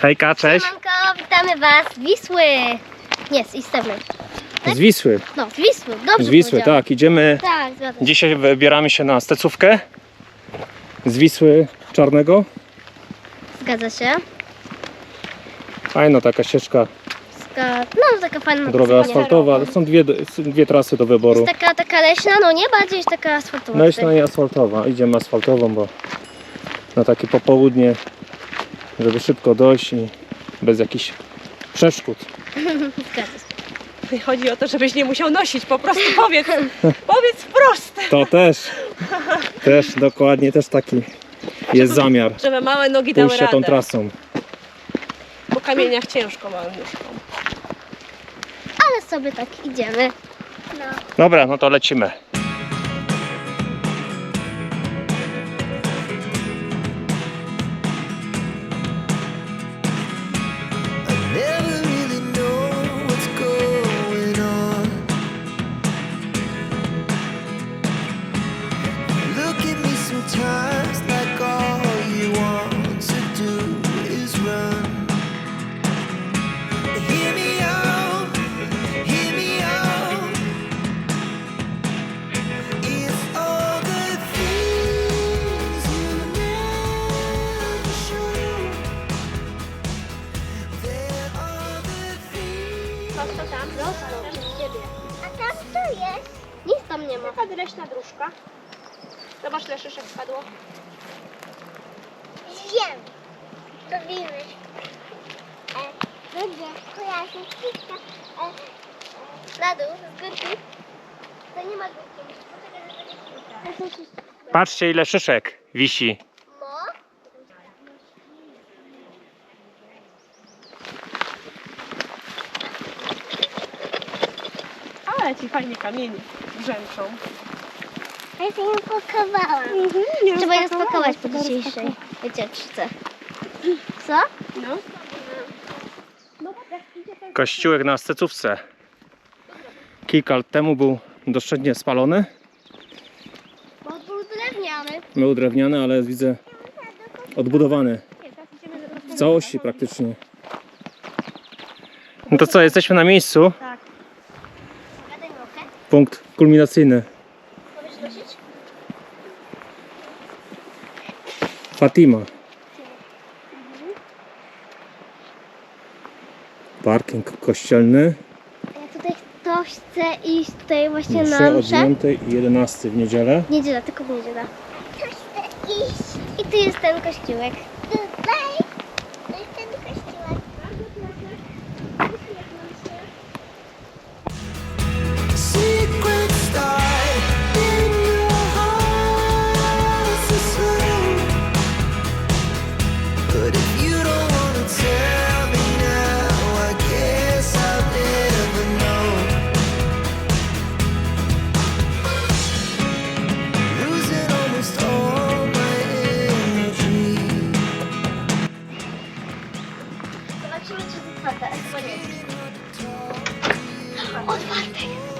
Hejka, cześć. Siemanko, witamy Was z Wisły. Nie, z. Z Wisły. No, z Wisły, dobrze Z Wisły, powiedziałam. tak. Idziemy. Tak, zgadza się. Dzisiaj wybieramy się na stecówkę. Z Wisły Czarnego. Zgadza się. Fajna taka ścieżka, Ska... No, taka fajna droga wspaniała. asfaltowa. Są dwie, dwie trasy do wyboru. Jest taka, taka leśna, no nie bardziej jest taka asfaltowa. Leśna i asfaltowa. Idziemy asfaltową, bo na takie popołudnie, żeby szybko dojść i bez jakichś przeszkód. Chodzi o to, żebyś nie musiał nosić, po prostu powiedz, powiedz wprost, To też, też dokładnie, też taki jest zamiar. żeby małe nogi dały Pójście tą radę. trasą. Po kamieniach ciężko małym nóżkom. Ale sobie tak idziemy. No. Dobra, no to lecimy. Wiem. Robimy. Ludzie, kojarzy, wszystko. Na dół, z górki. To nie ma górki. Poczekaj, że będzie Patrzcie ile szyszek wisi. Mo? Ale ci fajnie kamienie brzęczą. Ja się nie pakowałam. Nie Trzeba je rozpakowałaś, spakować po tylko dzisiejszej wycieczce. Co? No. Kościółek na stecówce. Kilka lat temu był doszczętnie spalony. Bo był drewniany. Był drewniany, ale widzę odbudowany. W całości praktycznie. No to co, jesteśmy na miejscu. Trochę. Punkt kulminacyjny. Powiesz nosić? Fatima. Parking kościelny. A jak tutaj ktoś chce iść tutaj właśnie na od mszę? 9 i 11 w niedzielę. W niedzielę, tylko w niedzielę. Chce iść. I tu jest ten kościółek. Tutaj Zobaczymy, czy jest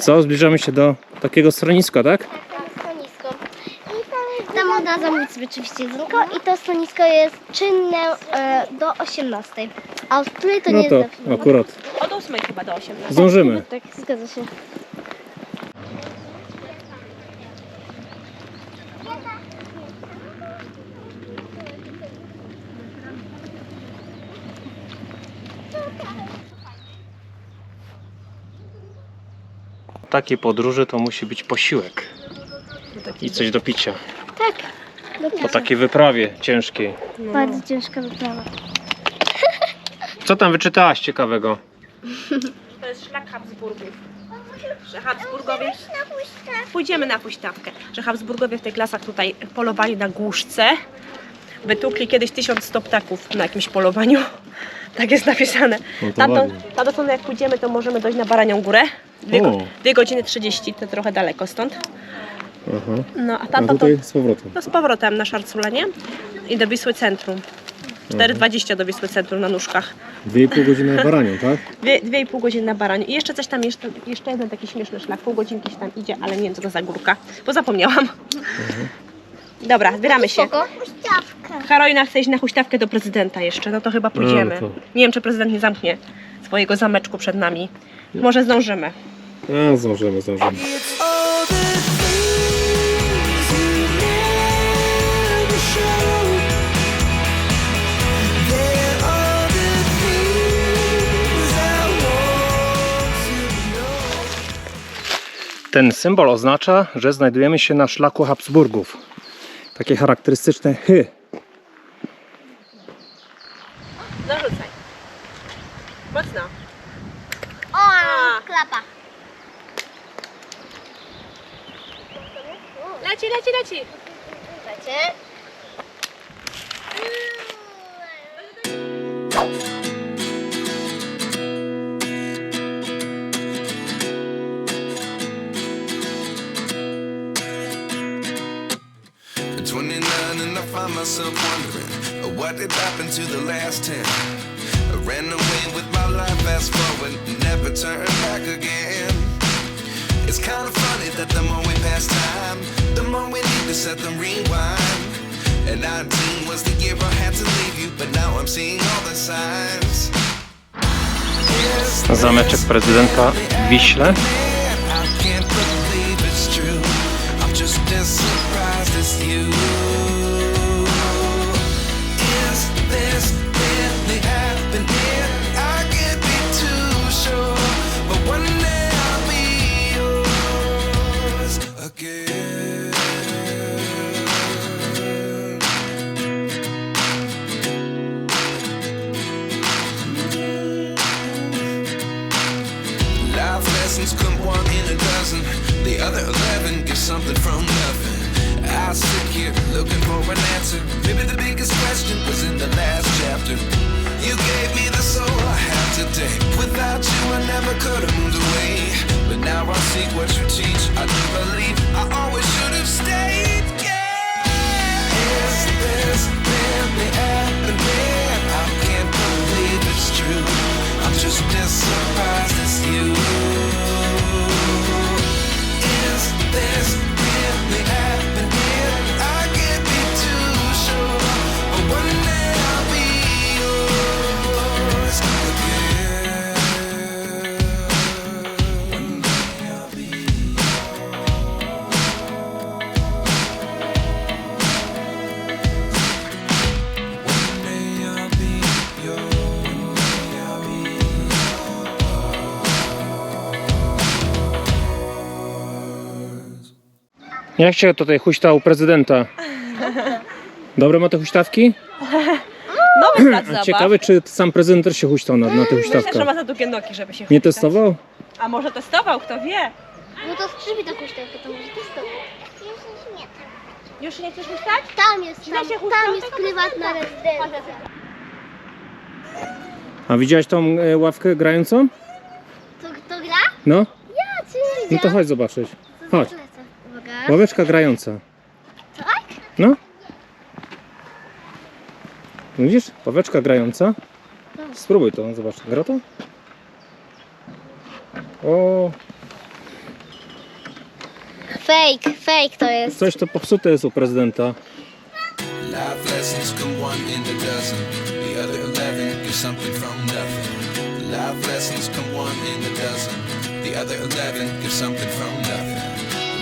Co, zbliżamy się do takiego schroniska, tak? Tak, schronisko. I tam jest Tam od można zamówić sobie oczywiście jedzonko i to stanowisko jest czynne e, do 18. A od której to nie No jest to zawsze. akurat Od 8 chyba do 18. zdążymy. Tak, zgadza się. Takiej podróży to musi być posiłek i coś do picia. Tak. Po takiej wyprawie ciężkiej. Bardzo ciężka wyprawa. Co tam wyczytałaś ciekawego? To jest szlak Habsburgów. Że Habsburgowie... Pójdziemy na huśtawkę. Że Habsburgowie w tych lasach tutaj polowali na głuszce. Wytukli kiedyś 1100 ptaków na jakimś polowaniu. Tak jest napisane. No to Tamtą, ładnie. stronę jak pójdziemy, to możemy dojść na Baranią Górę. Dwie, go, O. dwie godziny 30, to trochę daleko stąd. Aha. No a A tamta to, tutaj z powrotem. to z powrotem na Szarculenie i do Wisły Centrum. 4,20 do Wisły Centrum na nóżkach. Dwie i pół godziny na baranią, tak? Dwie, dwie i pół godziny na baraniu. I jeszcze coś tam, jeszcze, jeszcze jeden taki śmieszny szlak. Pół godzinki się tam idzie, ale nie wiem co to za górka, bo zapomniałam. Dobra, zbieramy się. Spoko. Karolina chce iść na huśtawkę do prezydenta jeszcze, no to chyba pójdziemy. No, to- Nie wiem, czy prezydent nie zamknie swojego zameczku przed nami. Może zdążymy. A, zdążymy, zdążymy. It's all the things you never show. They're all the things I want to know. Ten symbol oznacza, że znajdujemy się na szlaku Habsburgów. Takie charakterystyczne hy. Zarzucaj. Mocno. O, klapa. Leci, leci, leci. Słuchajcie. Find myself wondering uh, what did happen to the last 10. I ran away with my life, fast forward, never turn back again. It's kind of funny that the more we pass time, the more we need to set them rewind. And 19 was the year I had to leave you, but now I'm seeing all the signs. Zameczek prezydenta Wiśle. See what you Jak się tutaj huśta u prezydenta? Dobre ma te huśtawki? Nowy plac zabaw. ciekawe, czy sam prezydent też się huśtał na, na tych Myślę, że huśtawkach. ma za długie nogi, żeby się Nie testował? A może testował, kto wie. No to skrzypi ta huśtawka, to może testować. Już nie chcesz huśtać? Tam jest, Źle tam, się tam jest prywatna rezydencja. A widziałeś tą e, ławkę grającą? To kto gra? No? Ja, czy No to chodź zobaczyć. Chodź. Ławeczka grająca. Tak? No. Widzisz? Ławeczka grająca. Spróbuj to, zobacz. Gra to? O, Fake, fake to jest. coś to popsute jest u prezydenta. lessons come one in a dozen. The other eleven get something from nothing. Life lessons come one in a dozen. The other eleven get something from nothing.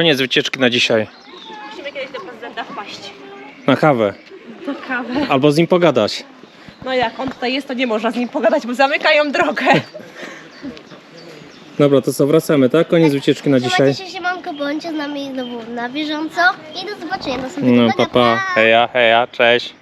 Koniec wycieczki na dzisiaj. Musimy kiedyś do prezydenta wpaść. Na kawę. Na kawę. Albo z nim pogadać. No jak on tutaj jest, to nie można z nim pogadać, bo zamykają drogę. Dobra, to co, wracamy, tak? Koniec wycieczki na dzisiaj. Trzymajcie się, siemanko, bądźcie z nami znowu na bieżąco i do zobaczenia następnego No papa, heja, heja, cześć.